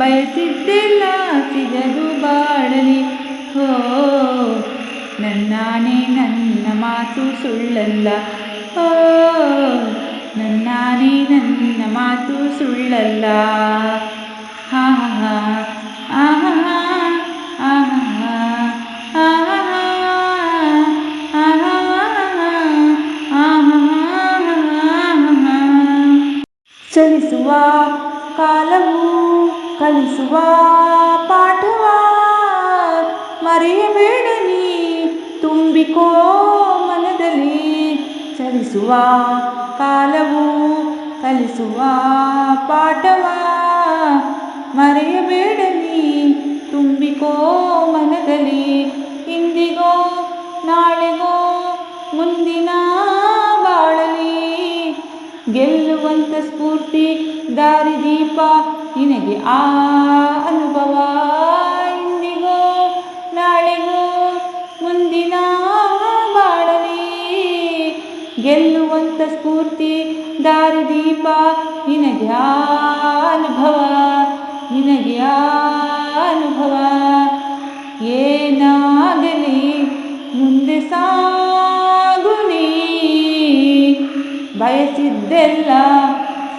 ಬಯಸಿದ್ದೆಲ್ಲ ಸಿಗದು ಬಾಳಲಿ ಹೋ ನನ್ನಾನೇ ನನ್ನ ಮಾತು ಸುಳ್ಳಲ್ಲ ಹೋ ನನ್ನಾನೇ ನನ್ನ ಮಾತು ಸುಳ್ಳಲ್ಲ ಹಾ ಹಾ ಚಲಿಸುವ ಕಾಲವು ಕಲಿಸುವ ಪಾಠವ. ಮರೆಯಬೇಡ ನೀ, ತುಂಬಿಕೋ ಮನದಲ್ಲಿ. ಚಲಿಸುವ ಕಾಲವು ಕಲಿಸುವ ಪಾಠವ. ಮರೆಯಬೇಡ ನೀ, ತುಂಬಿಕೋ ಮನದಲ್ಲಿ. ಇಂದಿಗೋ, ನಾಳೆಗೋ, ಮುಂದಿನ ಸ್ಫೂರ್ತಿ ದಾರಿದೀಪ ನಿನಗೆ ಆ ಅನುಭವ. ಇಂದಿಗೋ, ನಾಳೆಗೋ, ಮುಂದಿನ ಮಾಡಲಿ ಗೆಲ್ಲುವಂಥ ಸ್ಫೂರ್ತಿ ದಾರಿದೀಪ ನಿನಗೆ ಆ ಅನುಭವ. ನಿನಗೆ ಆ ಅನುಭವ. ಏನಾಗಲಿ, ಮುಂದೆ ಸಾಗುನಿ ಬಯಸಿದ್ದೆಲ್ಲ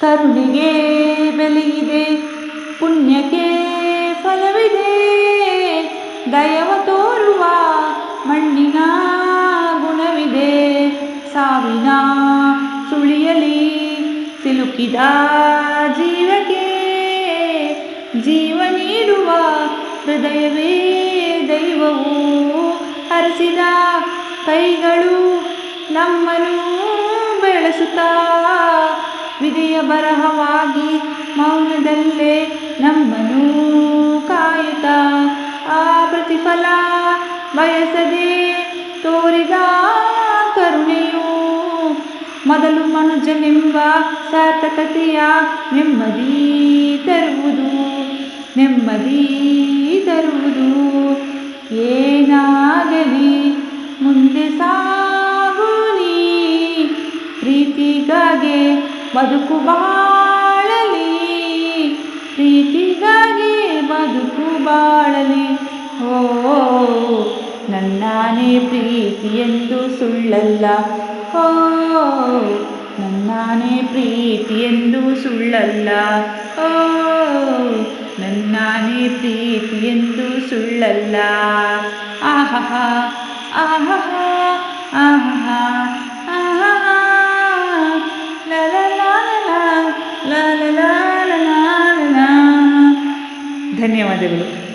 ಕರುಣಿಗೆ ಬೆಲೆಯಿದೆ, ಪುಣ್ಯಕ್ಕೆ ಫಲವಿದೆ. ದಯವ ತೋರುವ ಮಣ್ಣಿನ ಗುಣವಿದೆ. ಸಾವಿನ ಸುಳಿಯಲಿ ಸಿಲುಕಿದ ಜೀವಕ್ಕೆ ಜೀವ ನೀಡುವ ಹೃದಯವೇ ದೈವವು ಹರಿಸಿದ ಕೈಗಳು ನಮ್ಮನ್ನು ಬೆಳೆಸುತ್ತಾ ವಿಧಿಯ ಬರಹವಾಗಿ ಮೌನದಲ್ಲೇ ನಮ್ಮನ್ನು ಕಾಯುತ ಆ ಪ್ರತಿಫಲ ಬಯಸದೆ ತೋರಿದ ಕರುಣೆಯು ಮೊದಲು ಮನುಜನೆಂಬ ಸಾರ್ಥಕತೆಯ ನೆಮ್ಮದಿ ತರುವುದು ನೆಮ್ಮದಿ ತರುವುದು ಏನಾಗಲಿ? ಬದುಕು ಬಾಳಲಿ ಪ್ರೀತಿಗಾಗಿ ಬದುಕು ಬಾಳಲಿ ಓ, ನನ್ನಾನೇ ಪ್ರೀತಿ ಎಂದು ಸುಳ್ಳಲ್ಲ. ಓ, ನನ್ನಾನೇ ಪ್ರೀತಿ ಎಂದು ಸುಳ್ಳಲ್ಲ. ಓ, ನನ್ನಾನೇ ಪ್ರೀತಿ ಎಂದು ಸುಳ್ಳಲ್ಲ. ಆಹಾ ಆಹಾ ಆಹಾ ಧನ್ಯವಾದಗಳು.